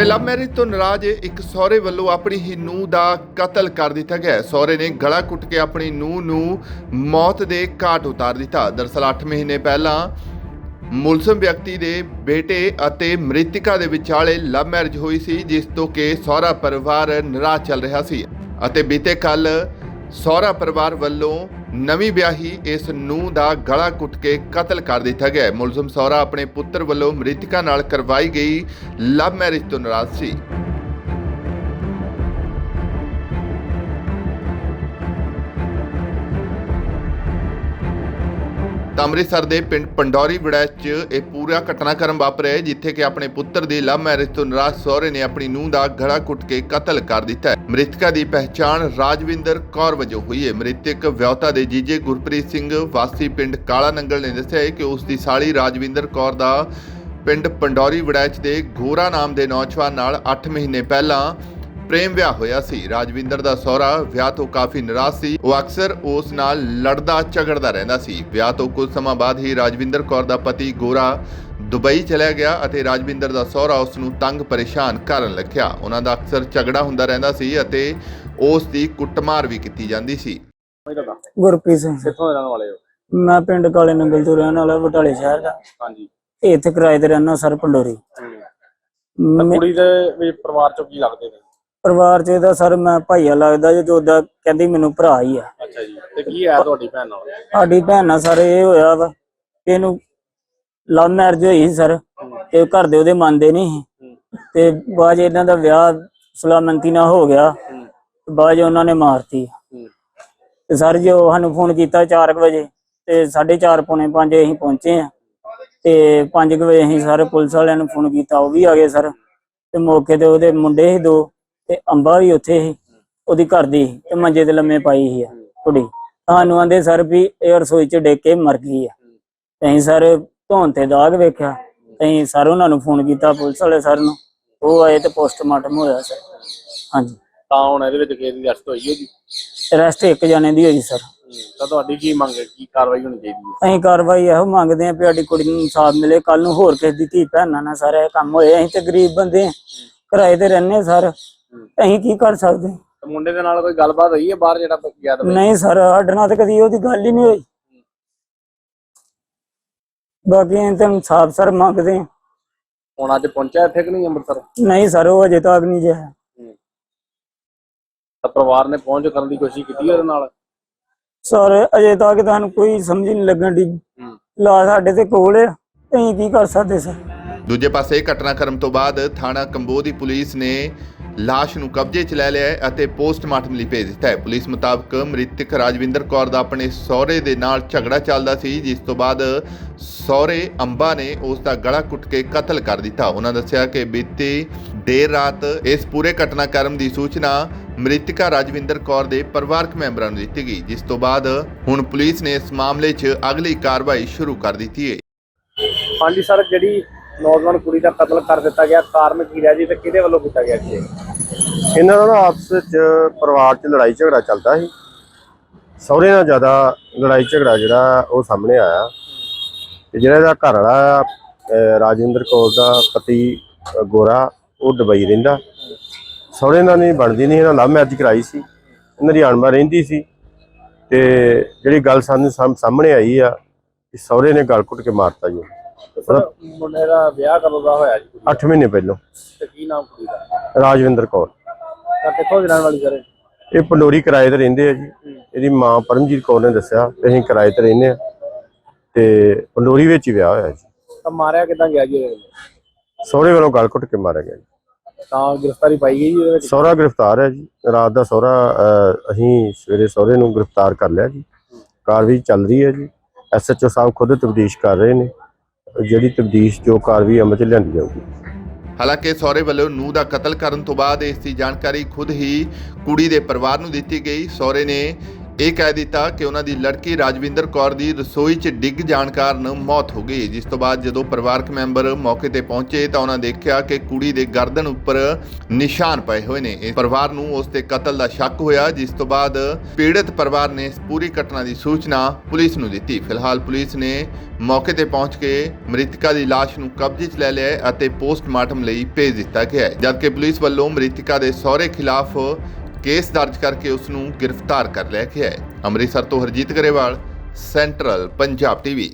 ਤੇ love marriage ਤੋਂ ਨਾਰਾਜ਼ ਇੱਕ ਸਹੁਰੇ ਵੱਲੋਂ ਆਪਣੀ ਹੀ ਨੂੰਹ ਦਾ ਕਤਲ ਕਰ ਦਿੱਤਾ ਗਿਆ ਸਹੁਰੇ ਨੇ ਗਲਾ ਕੁੱਟ ਕੇ ਆਪਣੀ ਨੂੰਹ ਨੂੰ ਮੌਤ ਦੇ ਘਾਟ ਉਤਾਰ ਦਿੱਤਾ। ਦਰਅਸਲ 8 ਮਹੀਨੇ ਪਹਿਲਾਂ ਮੁਲਜ਼ਮ ਵਿਅਕਤੀ ਦੇ ਬੇਟੇ ਅਤੇ ਮ੍ਰਿਤਿਕਾ ਦੇ ਵਿਚਾਲੇ ਲਵ ਮੈਰਿਜ ਹੋਈ ਸੀ, ਜਿਸ ਤੋਂ ਕਿ ਸਹੁਰਾ ਪਰਿਵਾਰ ਨਾਰਾਜ਼ ਚੱਲ ਰਿਹਾ ਸੀ। ਅਤੇ ਬੀਤੇ ਕੱਲ ਸਹੁਰਾ ਪਰਿਵਾਰ ਵੱਲੋਂ ਨਵੀਂ ਵਿਆਹੀ ਇਸ ਨੂੰਹ ਦਾ ਗਲਾ ਕੁੱਟ ਕੇ ਕਤਲ ਕਰ ਦਿੱਤਾ ਗਿਆ। ਮੁਲਜ਼ਮ ਸਹੁਰਾ ਆਪਣੇ ਪੁੱਤਰ ਵੱਲੋਂ ਮ੍ਰਿਤਿਕਾ ਨਾਲ ਕਰਵਾਈ ਗਈ ਲਵ ਮੈਰਿਜ ਤੋਂ ਨਾਰਾਜ਼ ਸੀ। ਤਾਂ ਅੰਮ੍ਰਿਤਸਰ ਦੇ ਪਿੰਡ ਪੰਡੌਰੀ ਵਿੜਾ 'ਚ ਇਹ ਪੂਰਾ ਘਟਨਾਕ੍ਰਮ ਵਾਪਰਿਆ ਹੈ, ਜਿੱਥੇ ਕਿ ਆਪਣੇ ਪੁੱਤਰ ਦੀ ਲਵ ਮੈਰਿਜ ਤੋਂ ਨਾਰਾਜ਼ ਸਹੁਰੇ ਨੇ ਆਪਣੀ ਨੂੰਹ ਦਾ ਗਲਾ ਕੁੱਟ ਕੇ ਕਤਲ ਕਰ ਦਿੱਤਾ ਹੈ। ਮ੍ਰਿਤਕਾ ਦੀ ਪਹਿਚਾਣ ਰਾਜਵਿੰਦਰ ਕੌਰ ਵਜੋਂ ਹੋਈ ਹੈ। ਮ੍ਰਿਤਕ ਵਿਆਹੁਤਾ ਦੇ ਜੀਜੇ ਗੁਰਪ੍ਰੀਤ ਸਿੰਘ ਵਾਸੀ ਪਿੰਡ ਕਾਲਾ ਨੰਗਲ ਨੇ ਦੱਸਿਆ ਹੈ ਕਿ ਉਸ ਦੀ ਸਾਲੀ ਰਾਜਵਿੰਦਰ ਕੌਰ ਦਾ ਪਿੰਡ ਪੰਡੌਰੀ ਵਿੜਾਇਚ ਦੇ ਗੋਰਾ ਨਾਮ ਦੇ ਨੌਜਵਾਨ ਨਾਲ 8 ਮਹੀਨੇ ਪਹਿਲਾਂ ਪ੍ਰੇਮ ਵਿਆਹ ਹੋਇਆ ਸੀ। ਰਾਜਵਿੰਦਰ ਦਾ ਸਹੁਰਾ ਵਿਆਹ ਤੋਂ ਕਾਫੀ ਨਾਰਾਜ਼ ਸੀ। ਉਹ ਅਕਸਰ ਉਸ ਨਾਲ ਲੜਦਾ ਝਗੜਦਾ ਰਹਿੰਦਾ ਸੀ। ਵਿਆਹ ਤੋਂ ਕੁਝ ਸਮਾਂ ਬਾਅਦ ਹੀ ਰਾਜਵਿੰਦਰ ਕੌਰ ਦਾ ਪਤੀ ਗੋਰਾ ਦੁਬਈ ਚਲਾ ਗਿਆ ਅਤੇ ਰਾਜਵਿੰਦਰ ਦਾ ਸਹੁਰਾ ਉਸ ਨੂੰ ਤੰਗ ਪਰੇਸ਼ਾਨ ਕਰਨ ਲੱਗਿਆ। ਉਹਨਾਂ ਦਾ ਅਕਸਰ ਝਗੜਾ ਹੁੰਦਾ ਰਹਿੰਦਾ ਸੀ ਅਤੇ ਉਸ ਦੀ ਕੁੱਟਮਾਰ ਵੀ ਕੀਤੀ ਜਾਂਦੀ ਸੀ। ਗੁਰਪ੍ਰੀਤ ਸਿੰਘ। ਦੇ ਰਹਿਣ ਵਾਲੇ ਹੋ? ਮੈਂ ਪਿੰਡ ਕਾਲੇ ਨੰਗਲ ਤੋਂ ਰਹਿਣ ਵਾਲਾ ਬਟਾਲੇ ਸ਼ਹਿਰ ਦਾ। ਹਾਂਜੀ। ਤੇ ਇੱਥੇ ਕਿਰਾਏ ਤੇ ਰਹਿਣਾ ਸਰ ਪੰਡੋਰੀ। ਤਾਂ ਮੈਂ- ਕੁੜੀ ਦੇ ਵੀ ਪਰਿਵਾਰ ਚੋਂ ਕੀ ਲੱਗਦੇ ਨੇ? ਪਰਿਵਾਰ ਚ ਇਹਦਾ ਸਰ ਮੈਂ ਭਾਈਆ ਲੱਗਦਾ ਜੇ ਉਹਦਾ ਕਹਿੰਦੀ ਮੈਨੂੰ ਭਰਾ ਹੀ ਆ। ਅੱਛਾ ਜੀ ਤੇ ਕੀ ਹੈ ਤੁਹਾਡੀ ਭੈਣ ਨਾਲ? ਸਾਡੀ ਭੈਣ ਨਾਲ ਸਰ ਇਹ ਹੋਇਆ ਵਾ ਕਿ ਇਹਨੂੰ ਲਵ ਮੈਰਿਜ ਹੋਈ ਸੀ ਸਰ ਤੇ ਘਰ ਦੇ ਉਹਦੇ ਮੰਨਦੇ ਨਹੀਂ ਸੀ। ਤੇ ਬਾਅਦ 'ਚ ਇਹਨਾਂ ਦਾ ਵਿਆਹ ਸੁਲਾਮੰਤੀ ਨਾਲ ਹੋ ਗਿਆ ਬਾਅਦ 'ਚ ਉਹਨਾਂ ਨੇ ਮਾਰਤੀ। ਤੇ ਸਰ ਜੋ ਸਾਨੂੰ ਫੋਨ ਕੀਤਾ 4 ਵਜੇ ਤੇ 4:30 ਪੌਣੇ 5 ਅਸੀਂ ਪਹੁੰਚੇ ਆ ਤੇ 5 ਵਜੇ ਅਸੀਂ ਸਾਰੇ ਪੁਲਿਸ ਵਾਲਿਆਂ ਨੂੰ ਫੋਨ ਕੀਤਾ ਉਹ ਵੀ ਆ ਗਏ ਸਰ। ਤੇ ਮੌਕੇ ਤੇ ਉਹਦੇ ਮੁੰਡੇ ਸੀ ਦੋ ਤੇ ਅੰਬਾ ਵੀ ਉੱਥੇ ਸੀ ਉਹਦੀ ਘਰ ਦੀ ਤੇ ਮੰਜੇ ਤੇ ਲੰਮੇ ਪਾਈ ਸੀ ਆ ਕੁੜੀ। ਸਾਨੂੰ ਆਂਦੇ ਸਰ ਵੀ ਇਹ ਰਸੋਈ ਚ ਡਿੱਗ ਕੇ ਮਰ ਗਈ ਆ। ਤੇ ਅਸੀਂ ਸਰ ਧੌਣ ਤੇ ਦਾਗ ਵੇਖਿਆ ਤੇ ਅਸੀਂ ਸਰ ਉਹਨਾਂ ਨੂੰ ਫੋਨ ਕੀਤਾ ਪੁਲਿਸ ਵਾਲੇ ਸਰ ਨੂੰ ਉਹ ਆਏ ਤੇ ਪੋਸਟਮਾਰਟਮ ਹੋਇਆ ਸਰ। ਹਾਂਜੀ। ਤਾਂ ਹੁਣ ਇਹਦੇ ਵਿੱਚ ਕਿਹਦੀ ਅਰਸਤ ਹੋਈ ਹੈ ਜੀ? ਰੈਸਟ ਇੱਕ ਜਣੇ ਦੀ ਹੋਈ ਸਰ। ਤਾਂ ਤੁਹਾਡੀ ਕੀ ਮੰਗ ਹੈ? ਕੀ ਕਾਰਵਾਈ ਹੋਣੀ ਚਾਹੀਦੀ ਹੈ? ਅਸੀਂ ਕਾਰਵਾਈ ਇਹੋ ਮੰਗਦੇ ਆਂ ਵੀ ਸਾਡੀ ਕੁੜੀ ਨੂੰ ਇਨਸਾਫ ਮਿਲੇ ਕੱਲ ਨੂੰ ਹੋਰ ਕਿਸੇ ਦੀ ਧੀ ਭੈਣਾਂ ਨਾਲ ਸਾਰਾ ਇਹ ਕੰਮ ਹੋਏ। ਅਸੀਂ ਤੇ ਗਰੀਬ ਬੰਦੇ ਆਂ ਕਿਰਾਏ ਤੇ ਰਹਿੰਦੇ ਸਰ। ਅਸੀਂ ਕੀ ਕਰ ਸਕਦੇ? ਤੇ ਮੁੰਡੇ ਦੇ ਨਾਲ ਕੋਈ ਗੱਲਬਾਤ ਹੋਈ ਹੈ ਬਾਹਰ ਜਿਹੜਾ ਗਿਆ ਤਾਂ? ਨਹੀਂ ਸਰ ਸਾਡੇ ਨਾਲ ਤਾਂ ਕਦੀ ਉਹਦੀ ਗੱਲ ਹੀ ਨਹੀਂ ਹੋਈ। ਬਾਕੀ ਅਸੀਂ ਤਾਂ ਇਨਸਾਫ ਸਰ ਮੰਗਦੇ ਆਂ। ਹੁਣ ਅੱਜ ਪਹੁੰਚਿਆ ਇੱਥੇ ਕਿ ਨਹੀਂ ਅੰਮ੍ਰਿਤਸਰ? ਨਹੀਂ ਸਰ ਉਹ ਅਜੇ ਤੱਕ ਨਹੀਂ ਜਿਆ ਤਾਂ ਪਰਿਵਾਰ ਨੇ ਪਹੁੰਚ ਕਰਨ ਦੀ ਕੋਸ਼ਿਸ਼ ਕੀਤੀ ਉਹਦੇ ਨਾਲ? ਸਰ ਅਜੇ ਤੱਕ ਤੁਹਾਨੂੰ ਕੋਈ ਸਮਝ ਨਹੀਂ ਲੱਗਣ ਦੀ। ਲਾ ਸਾਡੇ ਤੇ ਕੋਲ ਆ। ਅਸੀਂ ਕੀ ਕਰ ਸਕਦੇ ਸਰ? ਦੂਜੇ ਪਾਸੇ ਘਟਨਾਕ੍ਰਮ ਤੋਂ ਬਾਅਦ ਥਾਣਾ ਕੰਬੋ ਦੀ ਪੁਲਿਸ ਨੇ ਲਾਸ਼ ਨੂੰ ਕਬਜ਼ੇ 'ਚ ਲੈ ਲਿਆ ਹੈ ਅਤੇ ਪੋਸਟਮਾਰਟਮ ਲਈ ਭੇਜ ਦਿੱਤਾ ਹੈ। ਪੁਲਿਸ ਮੁਤਾਬਕ ਮ੍ਰਿਤਕ ਰਾਜਵਿੰਦਰ ਕੌਰ ਦਾ ਆਪਣੇ ਸਹੁਰੇ ਦੇ ਨਾਲ ਝਗੜਾ ਚੱਲਦਾ ਸੀ, ਜਿਸ ਤੋਂ ਬਾਅਦ ਸਹੁਰੇ ਅੰਬਾ ਨੇ ਉਸ ਦਾ ਗਲਾ ਕੁੱਟ ਕੇ ਕਤਲ ਕਰ ਦਿੱਤਾ। ਉਹਨਾਂ ਦੱਸਿਆ ਕਿ ਬੀਤੀ ਦੇਰ ਰਾਤ ਇਸ ਪੂਰੇ ਘਟਨਾਕ੍ਰਮ ਦੀ ਸੂਚਨਾ ਮ੍ਰਿਤਕਾ ਰਾਜਵਿੰਦਰ ਕੌਰ ਦੇ ਪਰਿਵਾਰਕ ਮੈਂਬਰਾਂ ਨੂੰ ਦਿੱਤੀ ਗਈ, ਜਿਸ ਤੋਂ ਬਾਅਦ ਹੁਣ ਪੁਲਿਸ ਨੇ ਇਸ ਮਾਮਲੇ 'ਚ ਅਗਲੀ ਕਾਰਵਾਈ ਸ਼ੁਰੂ ਕਰ ਦਿੱਤੀ ਹੈ। ਹਾਂਜੀ ਸਰ, ਜਿਹੜੀ ਨੌਜਵਾਨ ਕੁੜੀ ਦਾ ਕਤਲ ਕਰ ਦਿੱਤਾ ਗਿਆ, ਕਾਰਨ ਕੀ ਰਿਹਾ ਜੀ ਤੇ ਕਿਹਦੇ ਵੱਲੋਂ ਕੀਤਾ ਗਿਆ ਜੀ ਇਹਨਾਂ ਦਾ ਨਾ ਆਪਸ ਵਿੱਚ ਪਰਿਵਾਰ 'ਚ ਲੜਾਈ ਝਗੜਾ ਚੱਲਦਾ ਸੀ। ਸਹੁਰੇ ਨਾਲ ਜ਼ਿਆਦਾ ਲੜਾਈ ਝਗੜਾ ਜਿਹੜਾ ਉਹ ਸਾਹਮਣੇ ਆਇਆ। ਤੇ ਜਿਹੜਾ ਇਹਦਾ ਘਰ ਵਾਲਾ ਰਾਜਿੰਦਰ ਕੌਰ ਦਾ ਪਤੀ ਗੋਰਾ, ਉਹ ਦੁਬਈ ਰਹਿੰਦਾ। ਸਹੁਰੇ ਨਾਲ ਨਹੀਂ ਬਣਦੀ ਨਹੀਂ, ਇਹਨਾਂ ਲਵ ਮੈਰਿਜ ਕਰਾਈ ਸੀ। ਇਹਨਾਂ ਦੀ ਅਣਮਾ ਰਹਿੰਦੀ ਸੀ। ਤੇ ਜਿਹੜੀ ਗੱਲ ਸਾਨੂੰ ਸਾਹਮ- ਸਾਹਮਣੇ ਆਈ ਆ ਕਿ ਸਹੁਰੇ ਨੇ ਗਲ ਘੁੱਟ ਕੇ ਮਾਰਤਾ ਜੀ ਸਰ ਮੁੰਡੇ ਦਾ ਵਿਆਹ ਕਦੋਂ ਦਾ ਹੋਇਆ ਜੀ 8 ਮਹੀਨੇ ਪਹਿਲਾਂ। ਤੇ ਕੀ ਨਾਮ ਕੁੜੀ ਦਾ? ਰਾਜਵਿੰਦਰ ਕੌਰ। ਤਾਂ ਕਿੱਥੋਂ ਦੀ ਰਹਿਣ ਵਾਲੀ ਸਰ ਇਹ? ਇਹ ਪੰਡੋਰੀ ਕਿਰਾਏ ਤੇ ਰਹਿੰਦੇ ਆ ਜੀ। ਇਹਦੀ ਮਾਂ ਪਰਮਜੀਤ ਕੌਰ ਨੇ ਦੱਸਿਆ ਕਿ ਅਸੀਂ ਕਿਰਾਏ ਤੇ ਰਹਿੰਦੇ ਆ। ਤੇ ਪੰਡੋਰੀ ਵਿੱਚ ਹੀ ਵਿਆਹ ਹੋਇਆ ਜੀ। ਤਾਂ ਮਾਰਿਆ ਕਿਦਾਂ ਗਿਆ ਜੀ ਇਹਦੇ ਵੱਲੋਂ? ਸਹੁਰੇ ਵੱਲੋਂ ਗਲ ਘੁੱਟ ਕੇ ਮਾਰਿਆ ਗਿਆ ਜੀ। ਤਾਂ ਗ੍ਰਿਫਤਾਰੀ ਪਾਈ ਗਈ ਜੀ ਇਹਦੇ ਵਿੱਚ? ਸਹੁਰਾ ਗ੍ਰਿਫਤਾਰ ਹੈ ਜੀ। ਰਾਤ ਦਾ ਸਹੁਰਾ ਅਹ, ਅਸੀਂ ਸਵੇਰੇ ਸਹੁਰੇ ਨੂੰ ਗ੍ਰਿਫਤਾਰ ਕਰ ਲਿਆ ਜੀ। ਕਾਰਵਾਈ ਚੱਲ ਰਹੀ ਹੈ ਜੀ। ਐਸਐਚਓ ਸਾਹਿਬ ਖੁਦ ਤਬਦੀਸ਼ ਕਰ ਰਹੇ ਨੇ। ਜਿਹੜੀ ਤਬਦੀਸ਼ ਜੋ ਕਾਰਵਾਈ ਅਮਲ ਚ ਲਿਆਂਦੀ ਜਾਊਗੀ। ਹਾਲਾਂਕਿ ਸਹੁਰੇ ਵੱਲੋਂ ਨੂੰਹ ਦਾ ਕਤਲ ਕਰਨ ਤੋਂ ਬਾਅਦ ਇਸ ਦੀ ਜਾਣਕਾਰੀ ਖੁਦ ਹੀ ਕੁੜੀ ਦੇ ਪਰਿਵਾਰ ਨੂੰ ਦਿੱਤੀ ਗਈ। ਸਹੁਰੇ ਨੇ ਇਹ ਕਹਿ ਦਿੱਤਾ ਕਿ ਉਹਨਾਂ ਦੀ ਲੜਕੀ ਰਾਜਵਿੰਦਰ ਕੌਰ ਦੀ ਰਸੋਈ 'ਚ ਡਿੱਗ ਜਾਣ ਕਾਰਨ ਮੌਤ ਹੋ ਗਈ। ਜਿਸ ਤੋਂ ਬਾਅਦ ਜਦੋਂ ਪਰਿਵਾਰਕ ਮੈਂਬਰ ਮੌਕੇ ਤੇ ਪਹੁੰਚੇ ਤਾਂ ਉਹਨਾਂ ਦੇਖਿਆ ਕਿ ਕੁੜੀ ਦੇ ਗਰਦਨ ਉੱਪਰ ਨਿਸ਼ਾਨ ਪਏ ਹੋਏ ਨੇ। ਇਸ ਪਰਿਵਾਰ ਨੂੰ ਉਸ ਤੇ ਕਤਲ ਦਾ ਸ਼ੱਕ ਹੋਇਆ, ਜਿਸ ਤੋਂ ਬਾਅਦ ਪੀੜਤ ਪਰਿਵਾਰ ਨੇ ਇਸ ਪੂਰੀ ਘਟਨਾ ਦੀ ਸੂਚਨਾ ਪੁਲਿਸ ਨੂੰ ਦਿੱਤੀ। ਫਿਲਹਾਲ ਪੁਲਿਸ ਨੇ ਮੌਕੇ ਤੇ ਪਹੁੰਚ ਕੇ ਮ੍ਰਿਤਕਾ ਦੀ ਲਾਸ਼ ਨੂੰ ਕਬਜ਼ੇ 'ਚ ਲੈ ਲਿਆ ਅਤੇ ਪੋਸਟਮਾਰਟਮ ਲਈ ਭੇਜ ਦਿੱਤਾ ਗਿਆ ਹੈ। ਜਦਕਿ ਪੁਲਿਸ ਵੱਲੋਂ ਮ੍ਰਿਤਕਾ ਦੇ ਸਹੁਰੇ ਖਿਲਾਫ ਕੇਸ ਦਰਜ ਕਰਕੇ ਉਸ ਨੂੰ ਗ੍ਰਿਫਤਾਰ ਕਰ ਲਿਆ ਗਿਆ ਹੈ। ਅੰਮ੍ਰਿਤਸਰ ਤੋਂ ਹਰਜੀਤ ਗਰੇਵਾਲ, ਸੈਂਟਰਲ ਪੰਜਾਬ ਟੀਵੀ।